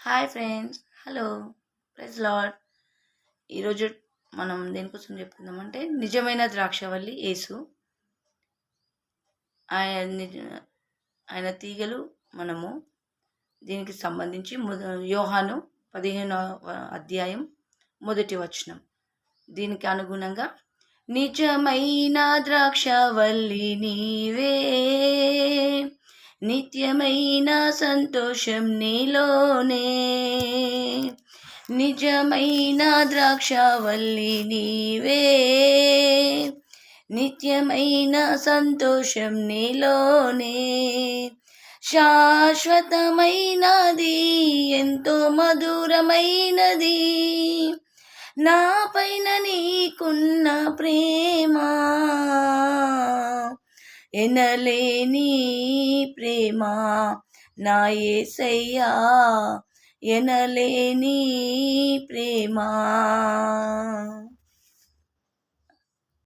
Hi friends. Hello. ప్రైజ్ లాడ్ ఈరోజు మనం దేనికోసం చెప్పుకుందామంటే నిజమైన ద్రాక్షవల్లి యేసు. ఆయన నిజ- ఆయన తీగలు మనము దీనికి సంబంధించి యోహాను పదిహేనవ అధ్యాయం మొదటి వచనం. దీనికి అనుగుణంగా నిజమైన ద్రాక్షవల్లి నీవే నిత్యమైన సంతోషం నీలోనే. నిజమైన ద్రాక్షవల్లి నీవే. నిత్యమైన సంతోషం నీలోనే. శాశ్వతమైనది ఎంతో మధురమైనది. నా పైన నీకున్న ప్రేమ ఎనలేని ప్రేమ నా యేసయ్యా ఎనలేని ప్రేమ